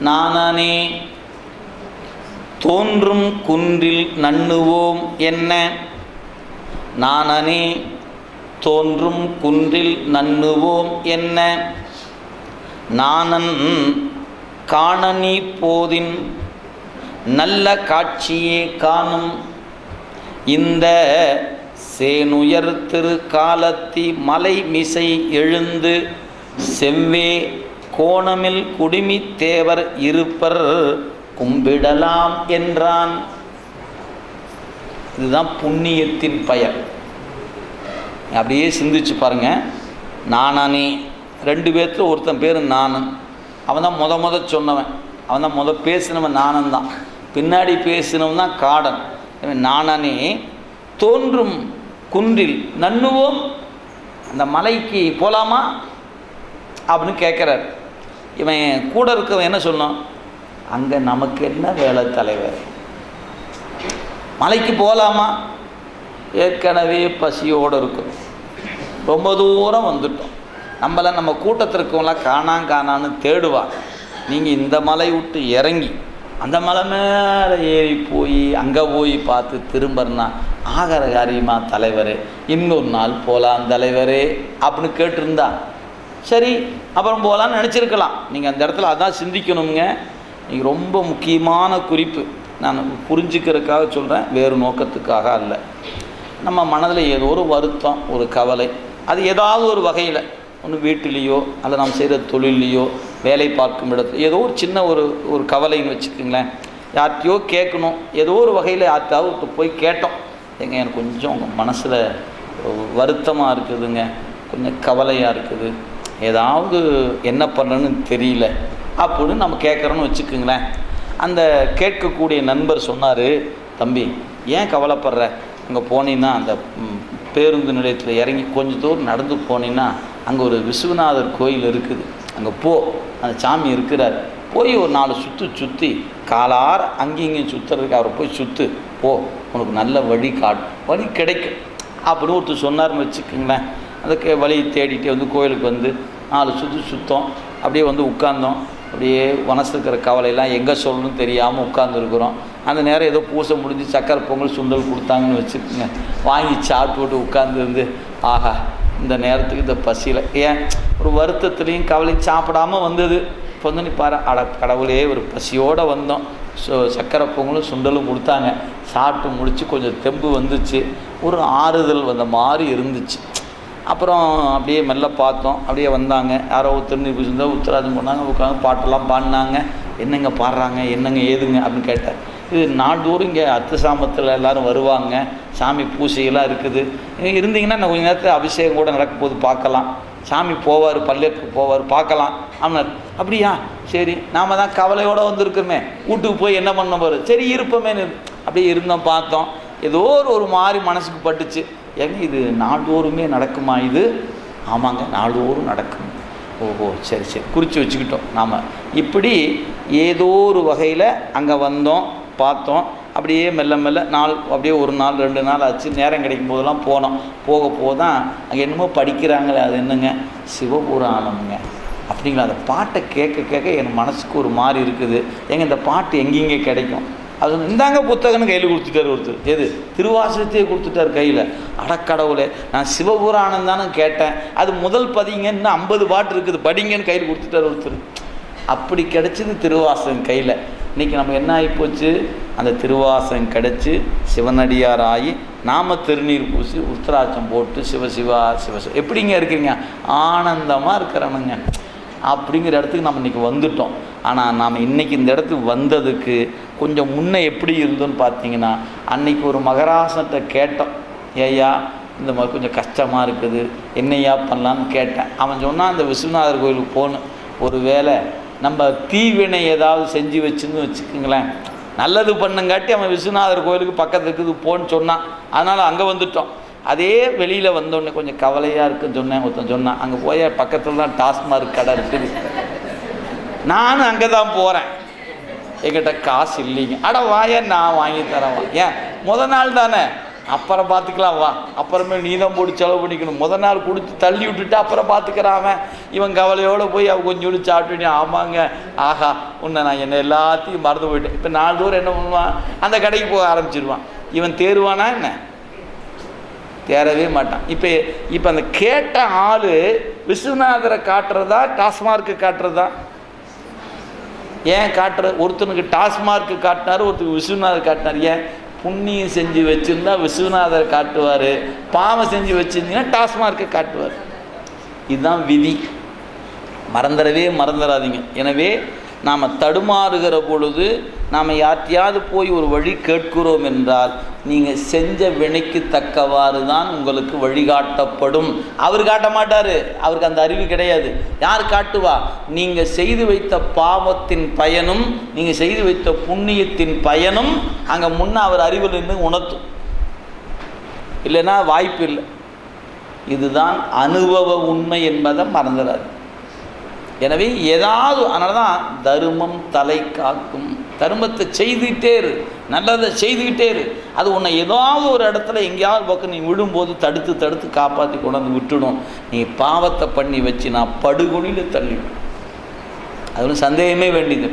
நானானே தோன்றும் குன்றில் நண்ணுவோம் என்ன? நானனே தோன்றும் குன்றில் நண்ணுவோம் என்ன? நானன் காணனி போதின் நல்ல காட்சியே காணும். இந்த சேனுயர் திரு காலத்தி மலை மிசை எழுந்து செவ்வே கோணமில் குடுமி தேவர் இருப்பர் கும்பிடலாம் என்றான். இதுதான் புண்ணியத்தின் பயன். அப்படியே சிந்திச்சு பாருங்க. நானானே ரெண்டு பேர்த்துல ஒருத்தன் பேர் நானன் அவன் தான் முத முத சொன்னவன். அவன் தான் முத பேசினவன் நானன் தான் பின்னாடி பேசினவன் தான் காடன். இவன் நானானே தோன்றும் குன்றில் நண்ணுவோம். அந்த மலைக்கு போகலாமா அப்படின்னு கேட்குறாரு. இவன் கூட இருக்கவன் என்ன சொன்னான் அங்கே நமக்கு என்ன வேலை தலைவர்? மலைக்கு போகலாமா ஏற்கனவே பசியோடு இருக்கும் ரொம்ப தூரம் வந்துட்டோம். நம்மளை நம்ம கூட்டத்தில் காணாம் காணான்னு தேடுவாங்க நீங்கள் இந்த மலை விட்டு இறங்கி அந்த மலை மேலே ஏறி போய் அங்கே போய் பார்த்து திரும்புறனா? ஆகிற காரியமாக தலைவரே இன்னொரு நாள் போகலாம் தலைவரே அப்படின்னு கேட்டிருந்தா சரி அப்புறம் போகலான்னு நினச்சிருக்கலாம். நீங்கள் அந்த இடத்துல அதான் சிந்திக்கணுங்க நீங்கள் ரொம்ப முக்கியமான குறிப்பு. நான் புரிஞ்சுக்கிறதுக்காக சொல்கிறேன் வேறு நோக்கத்துக்காக அல்ல. நம்ம மனதில் ஏதோ ஒரு வருத்தம் ஒரு கவலை அது ஏதாவது ஒரு வகையில். ஒன்று வீட்டிலேயோ அல்ல நாம் செய்கிற தொழிலையோ வேலை பார்க்கும் இடத்துல ஏதோ ஒரு சின்ன ஒரு ஒரு கவலைன்னு வச்சுக்கோங்களேன். யார்கிட்டயோ கேட்கணும். ஏதோ ஒரு வகையில் யார்கிட்டாவது போய் கேட்டோம். ஏங்க எனக்கு கொஞ்சம் உங்கள் மனசில் வருத்தமாக இருக்குதுங்க. கொஞ்சம் கவலையாக இருக்குது. ஏதாவது என்ன பண்ணணும்னு தெரியல அப்படின்னு நம்ம கேட்குறோன்னு வச்சுக்கோங்களேன். அந்த கேட்கக்கூடிய நண்பர் சொன்னார் தம்பி ஏன் கவலைப்படுற? அங்கே போனீங்கன்னா அந்த பேருந்து நிலையத்தில் இறங்கி கொஞ்சம் தூரம் நடந்து போனீங்கன்னா அங்கே ஒரு விஸ்வநாதர் கோயில் இருக்குது. அங்கே போ. அந்த சாமி இருக்கிறார். போய் ஒரு நாலு சுற்று சுற்றி காலார அங்கேயும் இங்கேயும் சுற்றுறதுக்கு அவரை போய் சுற்று போ உனக்கு நல்ல வழி காட்டும் வழி கிடைக்கும். அப்படின்னு ஒருத்தர் சொன்னார்னு வச்சுக்கோங்களேன். அதுக்கு வழி தேடிட்டு வந்து கோயிலுக்கு வந்து நாலு சுற்று சுத்தம். அப்படியே வந்து உட்கார்ந்தோம். அப்படியே மனசு இருக்கிற கவலையெல்லாம் எங்கே சொல்லணும்னு தெரியாமல் உட்காந்துருக்குறோம் அந்த நேரம் ஏதோ பூசை முடிஞ்சு சக்கரை பொங்கல் சுண்டல் கொடுத்தாங்கன்னு வச்சுக்கோங்க. வாங்கி சாப்பிட்டு போட்டு உட்காந்துருந்து ஆஹா இந்த நேரத்துக்கு இந்த பசியில். ஏன்? ஒரு வருத்தத்துலேயும் கவலையும் சாப்பிடாம வந்தது. இப்போ வந்து நீ பாரு அட கடவுளே ஒரு பசியோடு வந்தோம். ஸோ சக்கரை பொங்கலும் சுண்டலும் கொடுத்தாங்க. சாப்பிட்டு முடித்து கொஞ்சம் தெம்பு வந்துச்சு. ஒரு ஆறுதல் வந்த மாதிரி இருந்துச்சு. அப்புறம் அப்படியே மெல்ல பார்த்தோம். அப்படியே வந்தாங்க. யாரோ திருநீர் இருந்தால் உத்தராஜம் பண்ணாங்க உட்காந்து பாட்டெல்லாம் பாடினாங்க. என்னங்க பாடுறாங்க? என்னங்க ஏதுங்க? அப்படின்னு கேட்டார் இது நாள்தோறும் இங்கே அத்து சாமத்தில் எல்லாரும் வருவாங்க. சாமி பூசையெல்லாம் இருக்குது. இருந்தீங்கன்னா நான் கொஞ்ச நேரத்தில் அபிஷேகம் கூட நடக்க போது பார்க்கலாம். சாமி போவார் பல்லேக்கு போவார் பார்க்கலாம். ஆமாம் அப்படியா? சரி. நாம தான் கவலையோடு வந்திருக்கோமே வீட்டுக்கு போய் என்ன பண்ண போகிறது சரி இருப்போமேனு அப்படியே இருந்தோம் பார்த்தோம். ஏதோ ஒரு ஒரு மாதிரி மனசுக்கு பட்டுச்சு. ஏங்க இது நாள்தோறுமே நடக்குமா இது? ஆமாங்க நாள்தோறும் நடக்கும். ஓஹோ சரி சரி. குறித்து வச்சுக்கிட்டோம். நாம் இப்படி ஏதோ ஒரு வகையில் அங்கே வந்தோம் பார்த்தோம். அப்படியே மெல்ல மெல்ல நாள் அப்படியே ஒரு நாள் ரெண்டு நாள் ஆச்சு. நேரம் கிடைக்கும் போதெல்லாம் போனோம். போக போக தான் அங்கே என்னமோ படிக்கிறாங்களே அது என்னங்க? சிவபுராணம்ங்க. அப்படிங்களா? அந்த பாட்டை கேட்க கேட்க என் மனசுக்கு ஒரு மாதிரி இருக்குது. ஏங்க இந்த பாட்டு எங்கெங்கே கிடைக்கும்? அது இந்தாங்க புத்தகம்னு கையில் கொடுத்துட்டார் ஒருத்தர். எது? திருவாசகத்தையே கொடுத்துட்டார் கையில். அடக்கடவுளே நான் சிவபுராணம் தானே கேட்டேன். அது முதல் பதிங்க இன்னும் ஐம்பது பாட்டு இருக்குது. படிங்கன்னு கையில் கொடுத்துட்டார் ஒருத்தர். அப்படி கிடச்சிது திருவாசகம் கையில். இன்றைக்கி நம்ம என்ன ஆகிப்போச்சு அந்த திருவாசகம் கிடச்சி சிவனடியார் ஆகி நாம திருநீர் பூசி உத்திராட்சம் போட்டு சிவசிவா சிவசிவ எப்படிங்க இருக்கிறீங்க? ஆனந்தமாக இருக்கிறவனுங்க. அப்படிங்கிற இடத்துக்கு நம்ம இன்றைக்கி வந்துட்டோம். ஆனால் நாம் இன்றைக்கி இந்த இடத்துக்கு வந்ததுக்கு கொஞ்சம் முன்னே எப்படி இருந்தோன்னு பார்த்தீங்கன்னா அன்னைக்கு ஒரு மகராசன்ட்ட கேட்டோம். ஏய்யா இந்த மாதிரி கொஞ்சம் கஷ்டமாக இருக்குது. என்னையா பண்ணலான்னு கேட்டேன். அவன் சொன்னான் அந்த விஸ்வநாதர் கோயிலுக்கு போகணும். ஒரு வேளை நம்ம தீவினை ஏதாவது செஞ்சு வச்சுன்னு வச்சுக்கோங்களேன். நல்லது பண்ணுங்காட்டி அவன் விஸ்வநாதர் கோயிலுக்கு பக்கத்துக்கு இருக்குது போன்னு சொன்னான். அதனால் அங்கே வந்துட்டோம். அதே வெளியில் வந்தோடனே கொஞ்சம் கவலையாக இருக்குன்னு சொன்னேன். ஒருத்தன் சொன்னான் அங்கே போய் பக்கத்தில் தான் டாஸ்மார்க் கடை இருக்குது. நானும் அங்கே தான் போகிறேன் எங்கிட்ட காசு இல்லைங்க. அட வாய நான் வாங்கி தரேன்? வா. ஏன்? முத நாள் தானே? அப்புறம் பார்த்துக்கலாம் வா. அப்புறமே நீ தான் போட்டு செலவு பண்ணிக்கணும். முத நாள் கொடுத்து தள்ளி விட்டுட்டு அப்புறம் பார்த்துக்கிறான் இவன் கவலையோடு போய் அவன் கொஞ்சோண்டு சாப்பிட்டு ஆமாங்க. ஆஹா உன்னை நான் என்ன எல்லாத்தையும் மறந்து போயிட்டேன். இப்போ நாலு தூரம் என்ன பண்ணுவான்? அந்த கடைக்கு போக ஆரம்பிச்சிருவான். இவன் தேருவானா என்ன? தேரவே மாட்டான். இப்போ இப்போ அந்த கேட்ட ஆள் விஸ்வநாதரை காட்டுறதா டாஸ்மார்க்கு காட்டுறதா? ஏன் காட்டுற ஒருத்தனுக்கு டாஸ்மார்க்கு காட்டினார் ஒருத்தனுக்கு விஸ்வநாதர் காட்டினார். ஏன்? புண்ணியம் செஞ்சு வச்சுருந்தா விஸ்வநாதர் காட்டுவார். பாவம் செஞ்சு வச்சுருந்தீங்கன்னா டாஸ்மார்க்கை காட்டுவார். இதுதான் விதி. மறந்துடவே மறந்துடாதீங்க. எனவே நாம் தடுமாறுகிற பொழுது நாம் யார்ட்டையாவது போய் ஒரு வழி கேட்கிறோம் என்றால் நீங்கள் செஞ்ச வினைக்கு தக்கவாறு தான் உங்களுக்கு வழிகாட்டப்படும். அவர் காட்ட மாட்டார். அவருக்கு அந்த அறிவு கிடையாது. யார் காட்டுவா? நீங்கள் செய்து வைத்த பாவத்தின் பயனும் நீங்கள் செய்து வைத்த புண்ணியத்தின் பயனும் அங்கே முன்னே அவர் அறிவில் இருந்து உணர்த்தும். இல்லைன்னா வாய்ப்பு இல்லை இதுதான் அனுபவ உண்மை என்பதை மறந்துடாது எனவே ஏதாவது அதனால தான் தர்மம் தலை காக்கும். தர்மத்தை செய்துக்கிட்டே இரு. நல்லதை செய்துக்கிட்டே இரு. அது உன்னை ஏதாவது ஒரு இடத்துல எங்கேயாவது பக்கம் நீ விழும்போது தடுத்து தடுத்து காப்பாற்றி கொண்டாந்து விட்டுடும். நீ பாவத்தை பண்ணி வச்சு நான் படுகொழியில் தள்ளிவிடும் அது ஒன்றும் சந்தேகமே வேண்டியது.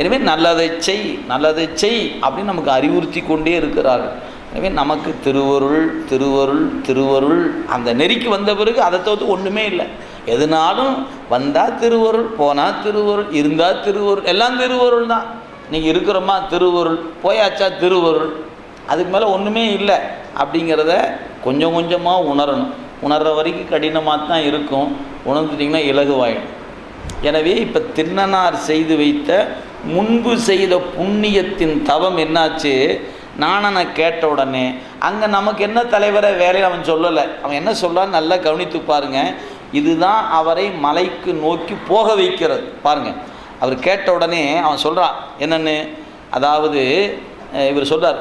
எனவே நல்லதை செய் நல்லதை செய் அப்படின்னு நமக்கு அறிவுறுத்தி கொண்டே இருக்கிறார்கள். எனவே நமக்கு திருவருள் திருவருள் திருவருள் அந்த நெறிக்கு வந்த பிறகு அதை தவிர்த்து ஒன்றுமே இல்லை. எதுனாலும் வந்தால் திருவருள் போனால் திருவருள் இருந்தால் திருவருள் எல்லாம் திருவருள் தான். நீங்கள் இருக்கிறோமா திருவருள் போயாச்சா திருவருள். அதுக்கு மேலே ஒன்றுமே இல்லை அப்படிங்கிறத கொஞ்சம் கொஞ்சமாக உணரணும். உணர்கிற வரைக்கும் கடினமாக தான் இருக்கும். உணர்ந்துட்டிங்கன்னா இலகுவாயிடும். எனவே இப்போ திருநனார் செய்து வைத்த முன்பு செய்த புண்ணியத்தின் தவம் என்னாச்சு? நானனை கேட்ட உடனே அங்கே நமக்கு என்ன தலைவரை வேலையில் அவன் சொல்லலை. அவன் என்ன சொல்கிறான்னு நல்லா கவனித்து பாருங்க. இதுதான் அவரை மலைக்கு நோக்கி போக வைக்கிறது. பாருங்கள் அவர் கேட்ட உடனே அவன் சொல்கிறான் என்னென்னு? அதாவது இவர் சொல்கிறார்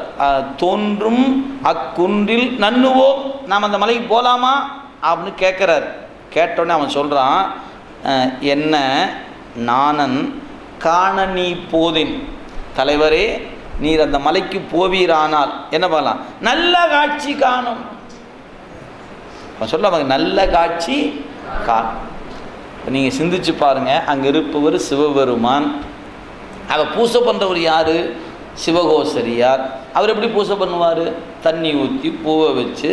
தோன்றும் அக்குன்றில் நன்னுவோம் நாம் அந்த மலைக்கு போகலாமா அப்படின்னு கேட்குறார். கேட்டோடனே அவன் சொல்கிறான் என்ன? நானன் காண நீ போதின். தலைவரே நீர் அந்த மலைக்கு போவீரானால். என்ன பண்ணலாம் நல்ல காட்சி காணும். அவன் சொல்ல நல்ல காட்சி காணும் நீங்கள் சிந்திச்சு பாருங்கள் அங்கே இருப்பவர் சிவபெருமான். அதை பூசை பண்ணுறவர் யார்? சிவகோசரியார். அவர் எப்படி பூசை பண்ணுவார்? தண்ணி ஊற்றி பூவை வச்சு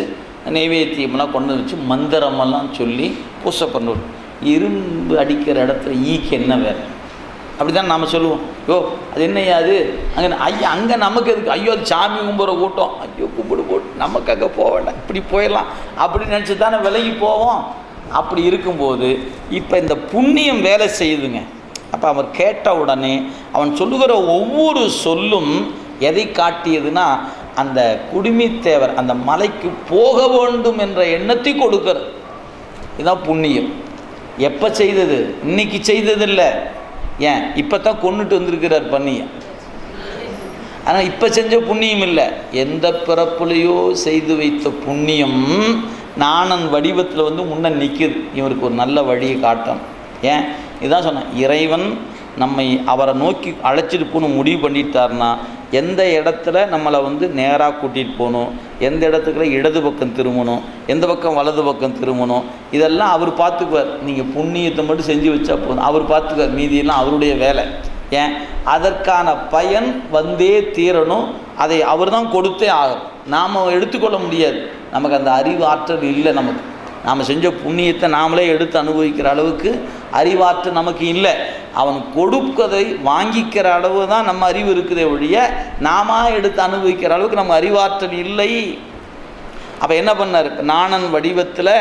நைவேத்தியமெல்லாம் கொண்டு வச்சு மந்திரமெல்லாம் சொல்லி பூசை பண்ணுவார். இரும்பு அடிக்கிற இடத்துல ஈக்கு என்ன வேறு அப்படி தான் நாம் சொல்லுவோம். யோ அது என்னையா அது? அங்கே ஐயா அங்கே நமக்கு எதுக்கு? ஐயோ அது சாமி கும்பிட்ற கூட்டம். ஐயோ கும்பிடு போட்டு நமக்கு அங்கே போக வேண்டாம். இப்படி போயிடலாம். அப்படின்னு நினச்சி தானே விலகி போவோம். அப்படி இருக்கும்போது இப்போ இந்த புண்ணியம் வேலை செய்யுதுங்க. அப்போ அவர் கேட்ட உடனே அவன் சொல்லுகிற ஒவ்வொரு சொல்லும் எதை காட்டியதுன்னா அந்த குடுமித்தேவர் அந்த மலைக்கு போக வேண்டும் என்ற எண்ணத்தை கொடுக்கிறது இதுதான் புண்ணியம். எப்போ செய்தது? இன்னைக்கு செய்ததில்லை. ஏன்? இப்போ தான் கொண்டுட்டு வந்திருக்கிறார் பண்ணியை ஆனால் இப்போ செஞ்ச புண்ணியம் இல்லை. எந்த பிறப்புலையோ செய்து வைத்த புண்ணியம் நாணன் வடிவத்தில் வந்து முன்ன நிற்கிது இவருக்கு ஒரு நல்ல வழியை காட்டும். ஏன்? இதான் சொன்னேன். இறைவன் நம்மை அவரை நோக்கி அழைச்சிட்டு போகணும் முடிவு பண்ணிட்டாருன்னா எந்த இடத்துல நம்மளை வந்து நேராக கூட்டிகிட்டு போகணும்? எந்த இடத்துக்குள்ள இடது பக்கம் திரும்பணும்? எந்த பக்கம் வலது பக்கம் திரும்பணும்? இதெல்லாம் அவர் பார்த்துக்குவார். நீங்கள் புண்ணியத்தை மட்டும் செஞ்சு வச்சா போதும். அவர் பார்த்துக்குவார். மீதியெல்லாம் அவருடைய வேலை. ஏன்? அதற்கான பயன் வந்தே தீரணும். அதை அவர் தான் கொடுத்தே ஆகும் நாம் எடுத்துக்கொள்ள முடியாது. நமக்கு அந்த அறிவாற்றல் இல்லை நமக்கு. நாம் செஞ்ச புண்ணியத்தை நாமளே எடுத்து அனுபவிக்கிற அளவுக்கு அறிவாற்றல் நமக்கு இல்லை. அவன் கொடுப்பதை வாங்கிக்கிற அளவு தான் நம்ம அறிவு இருக்குதே ஒழிய நாம எடுத்து அனுபவிக்கிற அளவுக்கு நம்ம அறிவாற்றல் இல்லை. அப்போ என்ன பண்ணார்? நாணன் வடிவத்தில்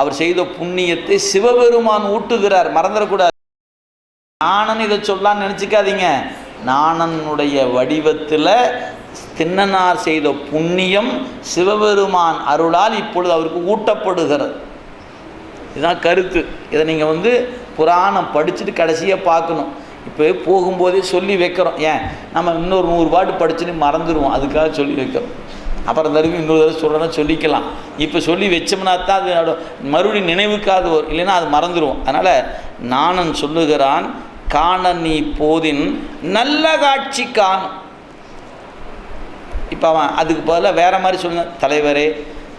அவர் செய்த புண்ணியத்தை சிவபெருமான் ஊட்டுகிறார். மறந்துடக்கூடாது. நாணன் இதை சொல்லான்னு நினச்சிக்காதீங்க. நாணனுடைய வடிவத்தில் தின்னனார் செய்த புண்ணியம் சிவபெருமான் அருளால் இப்பொழுது அவருக்கு ஊட்டப்படுகிறது. இதுதான் கருத்து. இதை நீங்கள் வந்து புராணம் படிச்சுட்டு கடைசியாக பார்க்கணும். இப்போ போகும்போதே சொல்லி வைக்கிறோம். ஏன்? நம்ம இன்னொரு நூறு பாட்டு படிச்சுட்டு மறந்துடுவோம். அதுக்காக சொல்லி வைக்கிறோம். அப்புறம் தருவி இன்னொரு தடவை சொல்கிறோன்னா சொல்லிக்கலாம். இப்போ சொல்லி வச்சோம்னா தான் அது மறுபடியும் நினைவுக்காது வரும். இல்லைன்னா அது மறந்துடுவோம். அதனால் நானன் சொல்லுகிறான் காண நீ போதின் நல்ல காட்சி காணும். இப்போ அவன் அதுக்கு பதிலாக வேறு மாதிரி சொல்லுங்க தலைவரே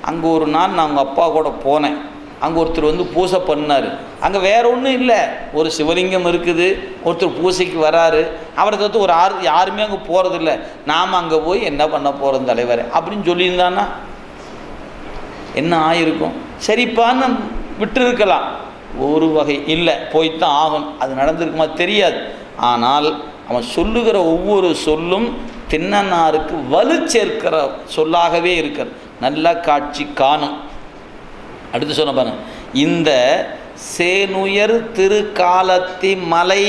அங்கே ஒரு நாள் நான் உங்கள் அப்பா கூட போனேன். அங்கே ஒருத்தர் வந்து பூசை பண்ணார். அங்கே வேற ஒன்றும் இல்லை. ஒரு சிவலிங்கம் இருக்குது. ஒருத்தர் பூசைக்கு வராரு. அவரை தவிர்த்து ஒரு ஆறு யாருமே அங்கே போகிறதில்ல நாம் அங்கே போய் என்ன பண்ண போகிறோம் தலைவரே? அப்படின்னு சொல்லியிருந்தான்னா என்ன ஆயிருக்கும்? சரிப்பான்னு விட்டுருக்கலாம். ஒரு வகை இல்லை. போய்த்தான் ஆகும் அது நடந்திருக்குமா தெரியாது. ஆனால் அவன் சொல்லுகிற ஒவ்வொரு சொல்லும் தின்னனாருக்கு வலு சேர்க்கிற சொல்லாகவே இருக்கிறது நல்ல காட்சி காணும். அடுத்து சொன்ன பாருங்க. இந்த சேனுயர் திருக்காலத்தி மலை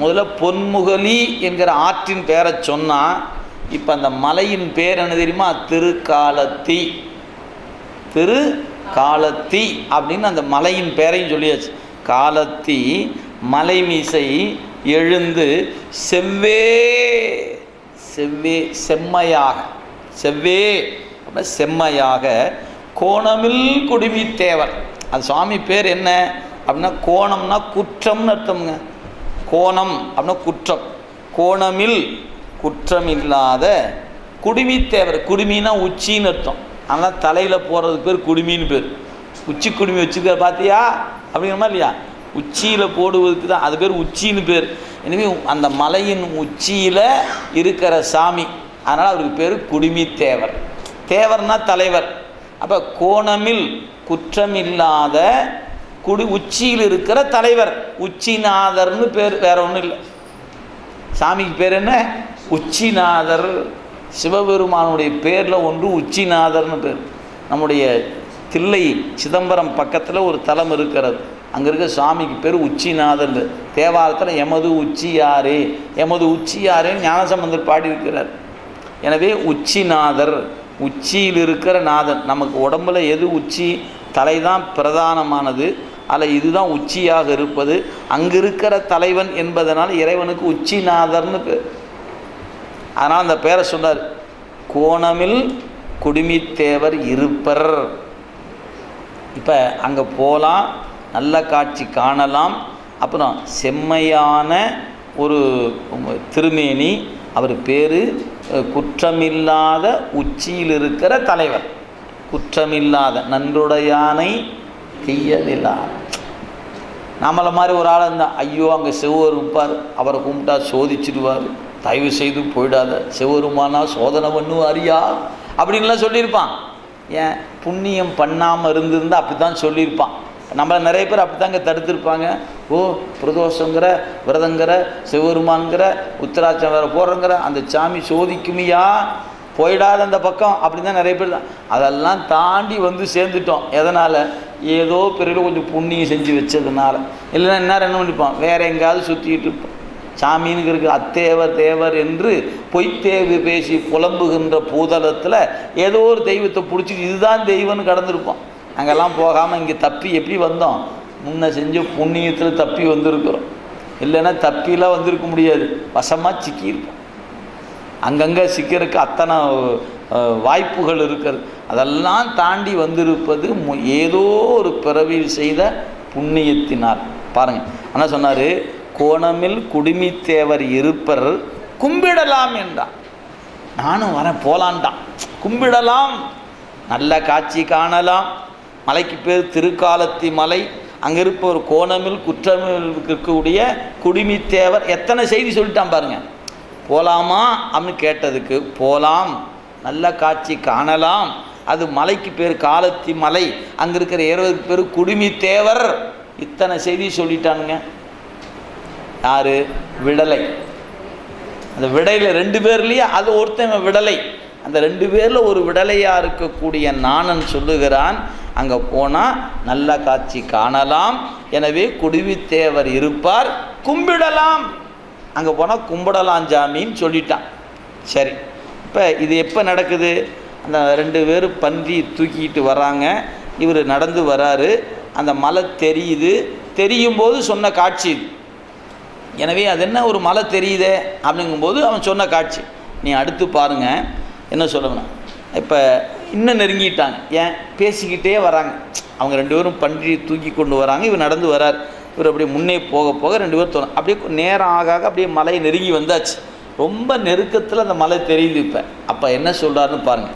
முதல்ல பொன்முகலி என்கிற ஆற்றின் பேரை சொன்னால் இப்போ அந்த மலையின் பேர் என்ன தெரியுமா? திருக்காலத்தி. திரு காலத்தி அப்படின்னு அந்த மலையின் பேரையும் சொல்லியாச்சு. காலத்தி மலைமீசை எழுந்து செவ்வே செவ்வே செம்மையாக செவ்வே அப்படின்னா செம்மையாக கோணமில் குடுமி தேவர் அது சுவாமி பேர் என்ன? அப்படின்னா கோணம்னா குற்றம்னு அர்த்தம்ங்க. கோணம் அப்படின்னா குற்றம். கோணமில் குற்றம் இல்லாத குடுமி தேவர் குடுமின்னா உச்சின்னு அர்த்தம். ஆனால் தலையில் போகிறதுக்கு பேர் குடுமின்னு பேர். உச்சி குடுமி வச்சுக்க பார்த்தியா அப்படிங்கிற மாதிரி இல்லையா? உச்சியில் போடுவதுக்கு தான் அது பேர் உச்சின்னு பேர். எனவே அந்த மலையின் உச்சியில் இருக்கிற சாமி அதனால் அவருக்கு பேர் குடுமி தேவர் தேவர்னா தலைவர். அப்போ கோணமில் குற்றமில்லாத குடி உச்சியில் இருக்கிற தலைவர். உச்சிநாதர்னு பேர் வேற ஒன்றும் இல்லை. சாமிக்கு பேர் என்ன? உச்சிநாதர். சிவபெருமானுடைய பேரில் ஒன்று உச்சிநாதர்னு பேர். நம்முடைய தில்லை சிதம்பரம் பக்கத்தில் ஒரு தலம் இருக்கிறது. அங்கே இருக்க சாமிக்கு பேர் உச்சிநாதர் தேவாரத்தில் எமது உச்சியாரே எமது உச்சியாரேன்னு ஞானசம்பந்தர் பாடியிருக்கிறார். எனவே உச்சிநாதர் உச்சியில் இருக்கிற நாதன். நமக்கு உடம்புல எது உச்சி? தலைதான் பிரதானமானது. அதில் இதுதான் உச்சியாக இருப்பது. அங்கே இருக்கிற தலைவன் என்பதனால் இறைவனுக்கு உச்சிநாதர்னு பேர். அதனால் அந்த பேரை சொன்னார். கோணமில் குடுமித்தேவர் இருப்பர். இப்போ அங்கே போகலாம் நல்ல காட்சி காணலாம். அப்புறம் செம்மையான ஒரு திருமேனி. அவர் பேர் குற்றமில்லாத உச்சியில் இருக்கிற தலைவர். குற்றமில்லாத நன்றுடையானை தீயதில்லாத நம்மளை மாதிரி ஒரு ஆள் இருந்தால் ஐயோ அங்கே செவ்வர் இருப்பார். அவரை கும்பிட்டா சோதிச்சிடுவார். தயவு செய்து போயிடாத. செவ்வருமானா சோதனை பண்ணுவாரியா அப்படின்லாம் சொல்லியிருப்பான். ஏன் புண்ணியம் பண்ணாமல் இருந்திருந்தால் அப்படி தான் சொல்லியிருப்பான். நம்மளை நிறைய பேர் அப்படி தாங்க தடுத்திருப்பாங்க. ஓ பிரதோஷங்கிற விரதங்கிற சிவபெருமான்கிற உத்தராட்சம் வேறு போடுறங்கிற அந்த சாமி சோதிக்குமியா? போயிடாத அந்த பக்கம் அப்படின்னு தான் நிறைய பேர் தான். அதெல்லாம் தாண்டி வந்து சேர்ந்துட்டோம். எதனால்? ஏதோ பிறகு கொஞ்சம் புண்ணியம் செஞ்சு வச்சதுனால. இல்லைன்னா என்ன என்ன பண்ணிப்பான் வேறு எங்கேயாவது சுற்றிக்கிட்டு இருப்போம். சாமின்னு இருக்கு அத்தேவர் தேவர் என்று பொய்த்தேவு பேசி புலம்புகின்ற பூதலத்தில் ஏதோ ஒரு தெய்வத்தை பிடிச்சிட்டு இதுதான் தெய்வம்னு கடந்திருப்போம். அங்கெல்லாம் போகாமல் இங்கே தப்பி எப்படி வந்தோம்? முன்ன செஞ்ச புண்ணியத்தில் தப்பி வந்திருக்கிறோம். இல்லைன்னா தப்பிலாம் வந்திருக்க முடியாது. வசமாக சிக்கியிருப்போம். அங்கங்கே சிக்கிறதுக்கு அத்தனை வாய்ப்புகள் இருக்கிறது. அதெல்லாம் தாண்டி வந்திருப்பது மு- ஏதோ ஒரு பிறவியில் செய்த புண்ணியத்தினால். பாருங்கள் ஆனால் சொன்னார் கோணமில் குடுமித்தேவர் இருப்பர் கும்பிடலாம் என்றான் நானும் வரேன் போலான்டான் கும்பிடலாம் நல்ல காட்சி காணலாம். மலைக்கு பேர் திருக்காலத்தி மலை. அங்கே இருப்பவர் கோணமில் குற்றமில் இருக்கக்கூடிய குடிமித்தேவர் எத்தனை செய்தி சொல்லிட்டான் பாருங்க. போகலாமா அப்படின்னு கேட்டதுக்கு போகலாம் நல்ல காட்சி காணலாம். அது மலைக்கு பேர் காலத்தி மலை. அங்கே இருக்கிற இருபதுக்கு பேர் குடிமித்தேவர். இத்தனை செய்தி சொல்லிட்டானுங்க. யார்? விடலை. அந்த விடையில் ரெண்டு பேர்லேயே அது ஒருத்தன் விடலை. அந்த ரெண்டு பேரில் ஒரு விடலையாக இருக்கக்கூடிய நாணன் சொல்லுகிறான் அங்கே போனால் நல்ல காட்சி காணலாம். எனவே குடுவித்தேவர் இருப்பார். கும்பிடலாம். அங்கே போனால் கும்பிடலாம் ஜாமின்னு சொல்லிட்டான். சரி. இப்போ இது எப்போ நடக்குது? அந்த ரெண்டு பேரும் பன்றி தூக்கிட்டு வராங்க. இவர் நடந்து வராரு. அந்த மலை தெரியுது. தெரியும் போது சொன்ன காட்சி இது. எனவே அது என்ன ஒரு மலை தெரியுதே அப்படிங்கும்போது அவன் சொன்ன காட்சி. நீ அடுத்து பாருங்க. என்ன சொல்லணும் இப்போ இன்னும் நெருங்கிட்டாங்க. ஏன்? பேசிக்கிட்டே வராங்க. அவங்க ரெண்டு பேரும் பன்றி தூக்கி கொண்டு வராங்க. இவர் நடந்து வரார். இவர் அப்படியே முன்னே போக போக ரெண்டு பேரும் தோணும். அப்படியே நேரம் ஆக ஆக அப்படியே மலை நெருங்கி வந்தாச்சு. ரொம்ப நெருக்கத்தில் அந்த மலை தெரியுது இப்போ. அப்போ என்ன சொல்கிறாருன்னு பாருங்கள்